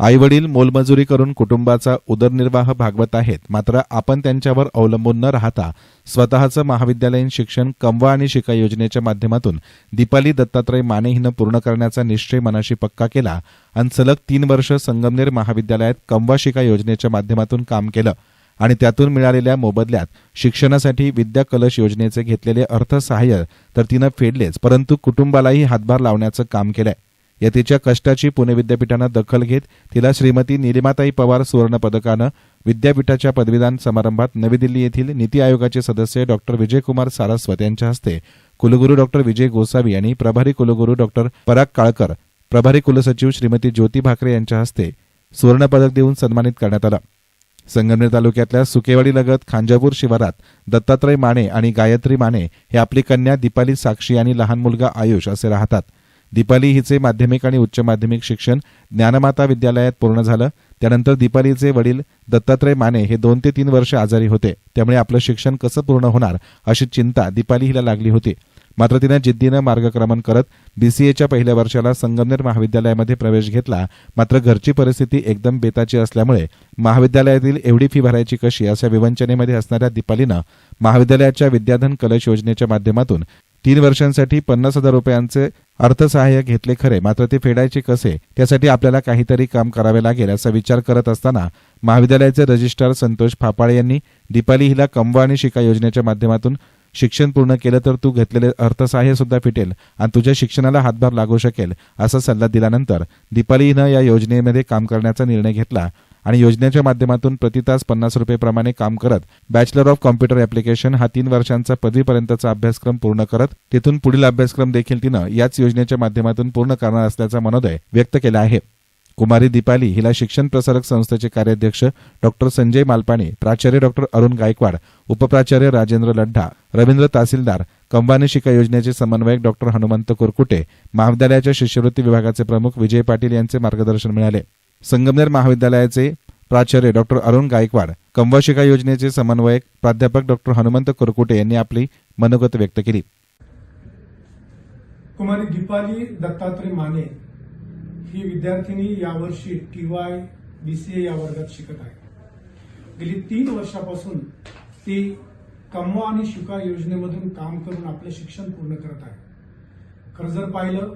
आई वडील मोलमजुरी करून कुटुंबाचा उदरनिर्वाह भागवत आहेत. मात्र आपण त्यांच्यावर अवलंबून न राहता स्वतःचं महाविद्यालयीन शिक्षण कमवा आणि शिका योजनेच्या माध्यमातून दीपाली दत्तात्रय माने हिनं पूर्ण करण्याचा निश्चय मनाशी पक्का केला आणि सलग तीन वर्ष संगमनेर महाविद्यालयात कमवा शिका योजनेच्या माध्यमातून काम केलं आणि त्यातून मिळालेल्या मोबदल्यात शिक्षणासाठी विद्या कलश योजनेचे घेतलेले अर्थसहाय्य तर तिनं फेडलेच परंतु कुटुंबालाही हातभार लावण्याचं काम केलंय. या तिच्या कष्टाची पुणे विद्यापीठानं दखल घेत तिला श्रीमती निलिमाताई पवार सुवर्ण पदकानं विद्यापीठाच्या पदवीदान समारंभात नवी दिल्ली येथील नीती आयोगाचे सदस्य डॉक्टर विजयकुमार सारस्वत यांच्या हस्ते कुलगुरू डॉक्टर विजय गोसावी आणि प्रभारी कुलगुरू डॉक्टर पराग काळकर प्रभारी कुलसचिव श्रीमती ज्योती भाकरे यांच्या हस्ते सुवर्णपदक देऊन सन्मानित करण्यात आलं. संगमनेर तालुक्यातल्या सुकेवाडी लगत खांजापूर शिवारात दत्तात्रय माने आणि गायत्री माने हे आपली कन्या दीपाली साक्षी आणि लहान मुलगा आयुष असे राहतात. दीपाली हिचे माध्यमिक आणि उच्च माध्यमिक शिक्षण ज्ञानमाता विद्यालयात पूर्ण झालं. त्यानंतर दीपालीचे वडील दत्तात्रय माने हे दोन ते तीन वर्ष आजारी होते. त्यामुळे आपलं शिक्षण कसं पूर्ण होणार अशी चिंता दीपाली हिला लागली होती. मात्र तिनं जिद्दीनं मार्गक्रमण करत बीसीएच्या पहिल्या वर्षाला संगमनेर महाविद्यालयामध्ये प्रवेश घेतला. मात्र घरची परिस्थिती एकदम बेताची असल्यामुळे महाविद्यालयातील एवढी फी भरायची कशी अशा विवंचनेमध्ये असणाऱ्या दीपालीनं महाविद्यालयाच्या विद्याधन कलश योजनेच्या माध्यमातून तीन वर्षांसाठी पन्नास हजार रुपयांचे अर्थसहाय्य घेतले खरे. मात्र ते फेडायचे कसे? त्यासाठी आपल्याला काहीतरी काम करावे लागेल असा विचार करत असताना महाविद्यालयाचे रजिस्ट्रार संतोष फापाळे यांनी दीपाली हिला कमवा आणि शिका योजनेच्या माध्यमातून शिक्षण पूर्ण केलं तर तू घेतलेले अर्थसहाय्य सुद्धा फिटेल आणि तुझ्या शिक्षणाला हातभार लागू शकेल असा सल्ला दिल्यानंतर दीपालीनं हिनं या योजनेमध्ये काम करण्याचा निर्णय घेतला आणि योजनेच्या माध्यमातून प्रति तास पन्नास रुपये प्रमाणे काम करत बॅचलर ऑफ कॉम्प्युटर ऍप्लिकेशन हा तीन वर्षांचा पदवीपर्यंतचा अभ्यासक्रम पूर्ण करत तिथून पुढील अभ्यासक्रम देखील तिनं याच योजनेच्या माध्यमातून पूर्ण करणार असल्याचा मनोदय व्यक्त केला आहे. कुमारी दीपाली हिला शिक्षण प्रसारक संस्थेचे कार्याध्यक्ष डॉक्टर संजय मालपाणे प्राचार्य डॉक्टर अरुण गायकवाड उपप्राचार्य राजेंद्र लड्ढा रवींद्र तहसीलदार कंबाने शिका योजनेचे समन्वयक डॉक्टर हनुमंत कुरकुटे महाविद्यालयाच्या शिष्यवृत्ती विभागाचे प्रमुख विजय पाटील यांचे मार्गदर्शन मिळाले. संगमनेर महाविद्यालयाचे प्राचार्य डॉक्टर अरुण गायकवाड कंवाशिका योजनेचे समन्वयक प्राध्यापक डॉक्टर हनुमंत कुरकुटे यांनी आपली मनोगत व्यक्त केली. कुमारी दीपाली दत्तात्रय माने ही विद्यार्थिनी यावर्षी T Y B C A या वर्गात शिकत आहे. गेली तीन वर्षापासून ती कमवा आणि शिका योजनेमधून काम करून आपलं शिक्षण पूर्ण करत आहे. खरं जर पाहिलं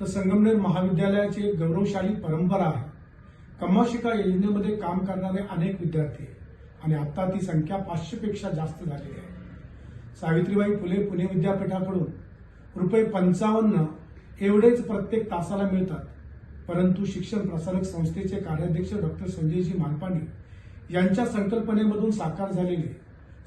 तर संगमनेर महाविद्यालयाची एक गौरवशाली परंपरा आहे. कमवा शिका योजनेमध्ये काम करणारे अनेक विद्यार्थी आणि आता ती संख्या पाचशेपेक्षा जास्त झालेली आहे. सावित्रीबाई फुले पुणे विद्यापीठाकडून रुपये पंचावन्न एवढेच प्रत्येक तासाला मिळतात. परंतु शिक्षण प्रसारक संस्थेचे कार्याध्यक्ष डॉक्टर संजयजी मालपाणी यांच्या संकल्पनेमधून साकार झालेली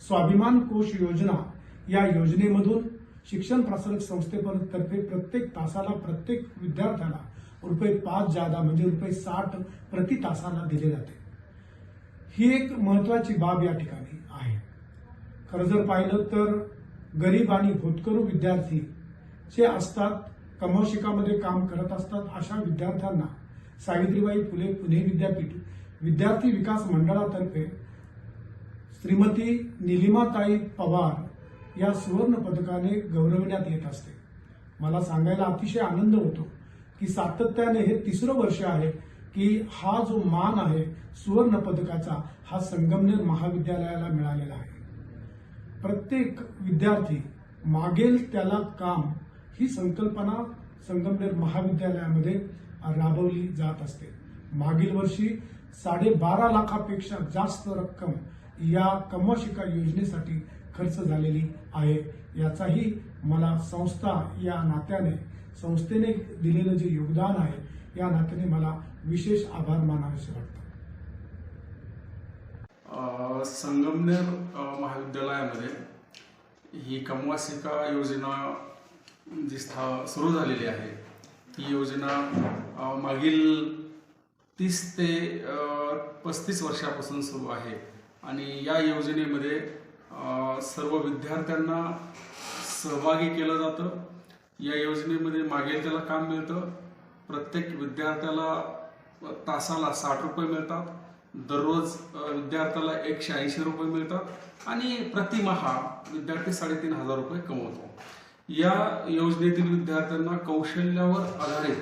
स्वाभिमान कोश योजना या योजनेमधून शिक्षण प्रसारक संस्थेतर्फे प्रत्येक तासाला प्रत्येक विद्यार्थ्याला रुपये पाच जादा म्हणजे रुपये साठ प्रति तासाला दिले जाते. ही एक महत्वाची बाब या ठिकाणी आहे. खरं जर पाहिलं तर गरीब आणि भूतकरू विद्यार्थी जे असतात कमर्शिकामध्ये काम करत असतात अशा विद्यार्थ्यांना सावित्रीबाई फुले पुणे विद्यापीठ विद्यार्थी विकास मंडळातर्फे श्रीमती निलिमाताई पवार या सुवर्ण पदकाने गौरवण्यात येत असते. मला सांगायला अतिशय आनंद होतो की सातत्याने हे तिसरं वर्ष आहे की हा जो मान आहे सुवर्ण पदकाचा हा संगमनेर महाविद्यालयाला मिळालेला आहे. प्रत्येक विद्यार्थी मागेल त्याला काम ही संकल्पना संगमनेर महाविद्यालयामध्ये राबवली जात असते. मागील वर्षी साडेबारा लाखापेक्षा जास्त रक्कम या कमशिका योजनेसाठी खर्च झालेली आहे. याचाही मला संस्था या नात्याने संस्थेने दिलेलं जे योगदान आहे या नात्याने मला विशेष आभार मानावेसे वाटतात संगमनेर महाविद्यालयामध्ये ही कमवासिका योजना जी स्था सुरू झालेली आहे ती योजना मागील तीस ते पस्तीस वर्षापासून सुरू आहे. आणि या योजनेमध्ये सर्व विद्यार्थ्यांना सहभागी केलं जातं. या योजनेमध्ये मागेल त्याला काम मिळतं. प्रत्येक विद्यार्थ्याला तासाला साठ रुपये मिळतात. दररोज विद्यार्थ्याला एकशे ऐंशी रुपये मिळतात. आणि प्रतिमहा विद्यार्थी साडेतीन हजार रुपये कमवतो. या योजनेतील विद्यार्थ्यांना कौशल्यावर आधारित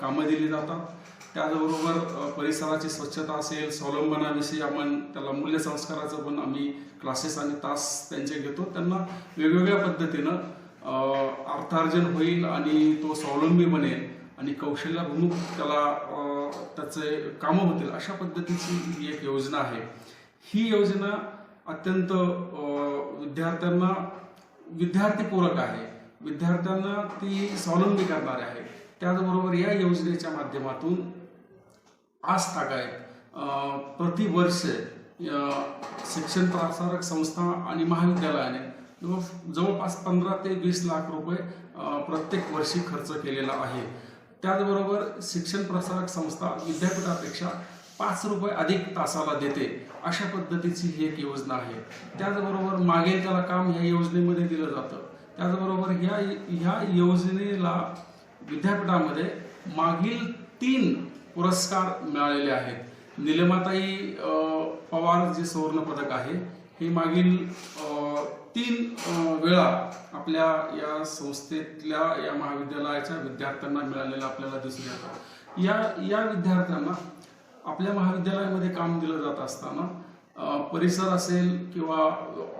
कामं दिली जातात. त्याचबरोबर परिसराची स्वच्छता असेल स्वावलंबनाविषयी आपण त्याला मूल्यसंस्काराचं पण आम्ही क्लासेस आणि तास त्यांचे घेतो. त्यांना वेगवेगळ्या पद्धतीनं अर्थार्जन होईल आणि तो स्वावलंबी बनेल आणि कौशल्याभिमुख त्याला त्याचे कामं होतील अशा पद्धतीची ही एक योजना आहे. ही योजना अत्यंत विद्यार्थ्यांना विद्यार्थी विद्यार्थीपूरक आहे. विद्यार्थ्यांना ती स्वावलंबी करणारे आहे त्याचबरोबर या योजनेच्या माध्यमातून आज तागायत प्रतिवर्ष शिक्षण प्रसारक संस्था आणि महाविद्यालयाने जवळपास पंधरा ते वीस लाख रुपये प्रत्येक वर्षी खर्च केलेला आहे. त्याचबरोबर शिक्षण प्रसारक संस्था विद्यापीठापेक्षा पाच रुपये अधिक तासाला देते. अशा पद्धतीची ही एक योजना आहे. त्याचबरोबर मागेल त्याला काम ह्या योजनेमध्ये दिलं जातं. त्याचबरोबर ह्या ह्या योजनेला विद्यापीठामध्ये मागील तीन पुरस्कार मिळालेले आहेत. निलमाताई पवार जे सुवर्ण पदक आहे हे मागील तीन वेळा आपल्या या संस्थेतल्या या महाविद्यालयाच्या विद्यार्थ्यांना मिळालेलं आपल्याला दिसून येतं. या या विद्यार्थ्यांना आपल्या महाविद्यालयामध्ये काम दिलं जात असताना परिसर असेल किंवा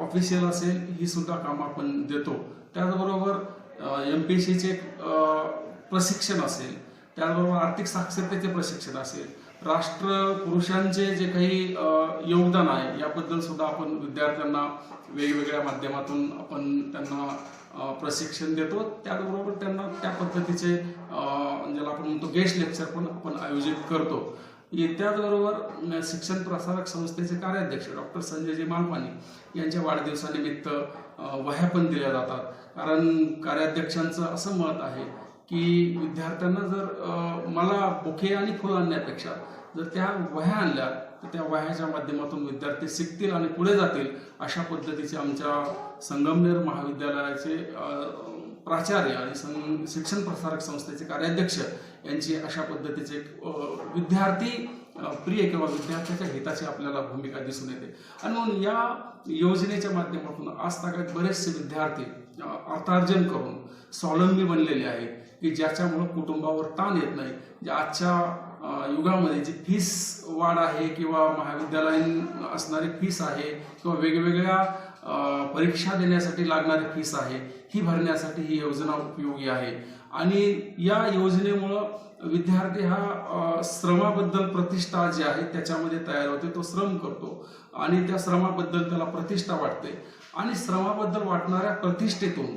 ऑफिशियल असेल ही सुद्धा काम आपण देतो. त्याचबरोबर एम पी सीचे प्रशिक्षण असेल त्याचबरोबर आर्थिक साक्षरतेचे प्रशिक्षण असेल राष्ट्र पुरुषांचे जे काही योगदान आहे याबद्दल सुद्धा आपण विद्यार्थ्यांना वेगवेगळ्या माध्यमातून आपण त्यांना प्रशिक्षण देतो. त्याचबरोबर त्यांना त्या पद्धतीचे ज्याला आपण म्हणतो गेस्ट लेक्चर पण आपण आयोजित करतो. त्याचबरोबर शिक्षण प्रसारक संस्थेचे कार्याध्यक्ष डॉक्टर संजयजी मालपानी यांच्या वाढदिवसानिमित्त वह्या पण दिल्या जातात. कारण कार्याध्यक्षांचं असं मत आहे की विद्यार्थ्यांना जर मला बुखे आणि फुलं आणण्यापेक्षा जर त्या वह्या आणल्या तर त्या वह्याच्या माध्यमातून विद्यार्थी शिकतील आणि पुढे जातील अशा पद्धतीचे आमच्या संगमनेर महाविद्यालयाचे प्राचार्य आणि शिक्षण प्रसारक संस्थेचे कार्याध्यक्ष यांची अशा पद्धतीचे विद्यार्थी प्रिय किंवा विद्यार्थ्याच्या हिताची आपल्याला भूमिका दिसून येते. आणि म्हणून या योजनेच्या माध्यमातून आज तागात बरेचसे विद्यार्थी अर्थार्जन करून स्वावलंबी बनलेले आहेत की ज्याच्यामुळं कुटुंबावर ताण येत नाही. जे आजच्या युगामध्ये जी फीस वाढ आहे किंवा महाविद्यालयीन असणारी फीस आहे किंवा वेगवेगळ्या परीक्षा देण्यासाठी लागणारी फीस आहे. ही भरण्यासाठी ही योजना उपयोगी आहे. आणि या योजनेमुळं विद्यार्थी हा श्रमाबद्दल प्रतिष्ठा जी आहे त्याच्यामध्ये तयार होते. तो श्रम करतो आणि त्या श्रमाबद्दल त्याला प्रतिष्ठा वाटते. आणि श्रमाबद्दल वाटणाऱ्या प्रतिष्ठेतून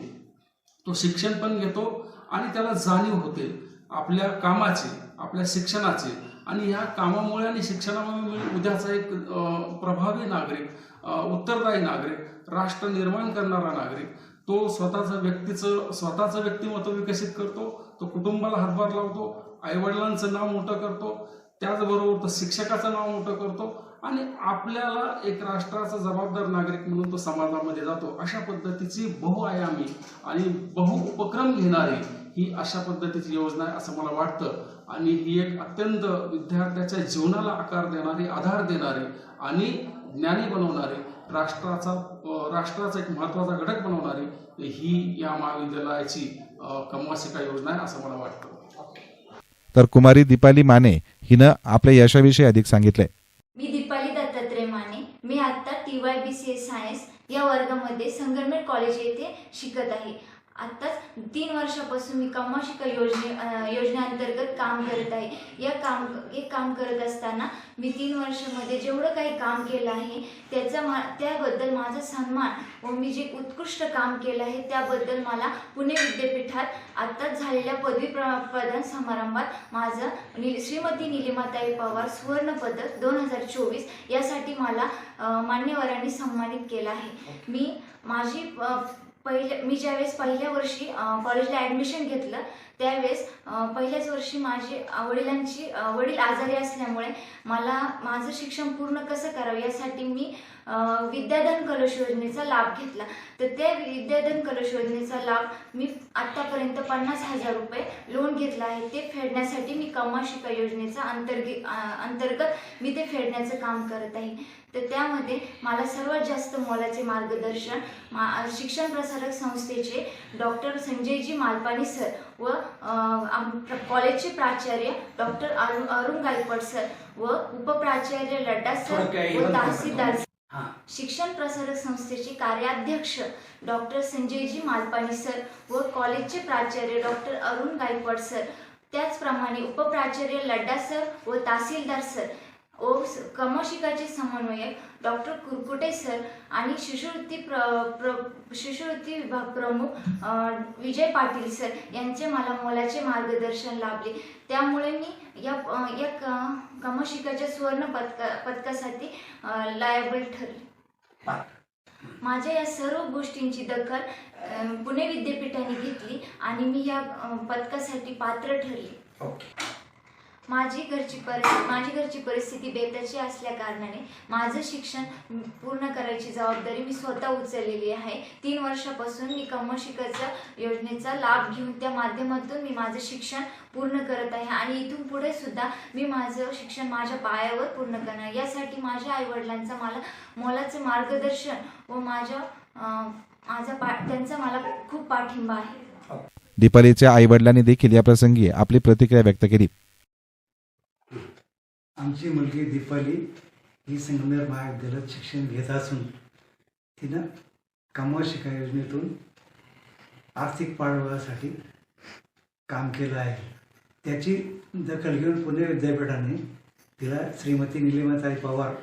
तो शिक्षण पण घेतो आणि त्याला जाणीव होते आपल्या कामाची आपल्या शिक्षणाची. आणि ह्या कामामुळे आणि शिक्षणामुळे उद्याचा एक प्रभावी नागरिक उत्तरदायी नागरिक राष्ट्र निर्माण करणारा नागरिक तो स्वतःचं व्यक्तीचं स्वतःचं व्यक्तिमत्व विकसित करतो तो कुटुंबाला हातभार लावतो आईवडिलांचं नाव मोठं करतो त्याचबरोबर तो शिक्षकाचं नाव मोठं करतो आणि आपल्याला एक राष्ट्राचा जबाबदार नागरिक म्हणून तो समाजामध्ये जातो. अशा पद्धतीची बहुआयामी आणि बहु उपक्रम घेणारी ही अशा पद्धतीची योजना आहे असं मला वाटतं. आणि ही एक अत्यंत विद्यार्थ्याच्या जीवनाला आकार देणारी आधार देणारी आणि ज्ञानी बनवणारी राष्ट्राचा राष्ट्राचा एक महत्त्वाचा घटक बनवणारी ही या महाविद्यालयाची अं, कमवा शिका योजना आहे असं मला वाटतं. तर कुमारी दीपाली माने हिनं आपल्या यशाविषयी अधिक सांगितले मी दीपाली दत्तात्रय माने. मी आता T Y B C S science या वर्गामध्ये संगमनेर कॉलेज येथे शिकत आहे. आत्ताच तीन वर्षापासून मी कम्मा शिका योजने योजनेअंतर्गत काम करत आहे. या काम हे काम करत असताना मी तीन वर्षामध्ये जेवढं काही काम केलं आहे त्याचा मा त्याबद्दल माझा सन्मान व मी जे उत्कृष्ट काम केलं आहे त्याबद्दल मला पुणे विद्यापीठात आत्ताच झालेल्या पदवी प्र प्रदान समारंभात माझं नि श्रीमती निलिमाताई पवार सुवर्ण पदक दोन हजार चोवीस यासाठी मला मान्यवरांनी सन्मानित केलं आहे. मी माझी पहिले मी ज्यावेळेस पहिल्या वर्षी कॉलेजला ॲडमिशन घेतलं त्यावेळेस पहिल्याच वर्षी माझी वडिलांची वडील आजारी असल्यामुळे मला माझं शिक्षण पूर्ण कसं करावं यासाठी मी विद्याधन कलश योजनेचा लाभ घेतला. तर त्या विद्याधन कलश योजनेचा लाभ मी आत्तापर्यंत पन्नास हजार रुपये लोन घेतलं आहे. ते फेडण्यासाठी मी कमा शिका योजनेचा अंतर्गत अंतर्गत मी ते फेडण्याचं काम करत आहे. तर त्यामध्ये मला सर्वात जास्त मोलाचे मार्गदर्शन मा शिक्षण प्रसार प्रसारक संस्थेचे डॉक्टर संजयजी मालपाणी सर व कॉलेजचे प्राचार्य डॉक्टर अरुण अरुण गायकवाड सर व उपप्राचार्य लड्डा सर व तहसीलदार शिक्षण प्रसारक संस्थेचे कार्याध्यक्ष डॉक्टर संजयजी मालपाणी सर व कॉलेजचे प्राचार्य डॉक्टर अरुण गायकवाड सर. त्याचप्रमाणे उपप्राचार्य लड्डा सर व तहसीलदार सर. ओ स- कमशिकाचे समन्वयक डॉक्टर कुरकुटे सर आणि शिष्यवृत्ती प्र, प्र शिष्यवृत्ती विभाग प्रमुख विजय पाटील सर यांचे मला मोलाचे मार्गदर्शन लाभले. त्यामुळे मी या या क- कमशिकाच्या सुवर्ण पदका पदकासाठी लायबल ठरले. माझ्या या सर्व गोष्टींची दखल पुणे विद्यापीठाने घेतली आणि मी या पदकासाठी पात्र ठरले. ओके. माझी घरची परिस्थिती माझी घरची परिस्थिती बेताची असल्या कारणाने माझं शिक्षण पूर्ण करायची जबाबदारी मी स्वतः उचललेली आहे. तीन वर्षापासून मी कमशिकाचा योजनेचा लाभ घेऊन त्या माध्यमातून मी माझं शिक्षण पूर्ण करत आहे आणि इथून पुढे सुद्धा मी माझं शिक्षण माझ्या पायावर पूर्ण करणार. यासाठी माझ्या आईवडिलांचा मला मोलाचं मार्गदर्शन व माझ्या माझा पा त्यांचा मला खूप पाठिंबा आहे. दीपालीच्या आईवडिलांनी देखील या प्रसंगी आपली प्रतिक्रिया व्यक्त केली. आमची मुलगी दीपाली ही संगमनेर महाविद्यालयात शिक्षण घेत असून तिनं कमवा शिका योजनेतून आर्थिक पाठबळासाठी काम केलं आहे. त्याची दखल घेऊन पुणे विद्यापीठाने तिला श्रीमती निलिमाताई पवार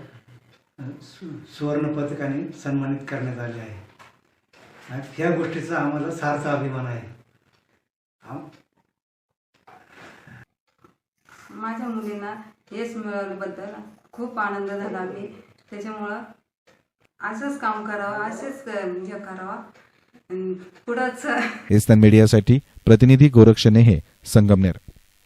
सु सुवर्ण पदकाने सन्मानित करण्यात आले आहे. आणि ह्या गोष्टीचा आम्हाला सार्थ अभिमान आहे. माझ्या मुलींना यश मिळाल्याबद्दल खूप आनंद झाला मी त्याच्यामुळं असंच काम करावं असंच अं, हे करावं पुढंच एस्तान मीडियासाठी प्रतिनिधी गोरक्ष नेहे संगमनेर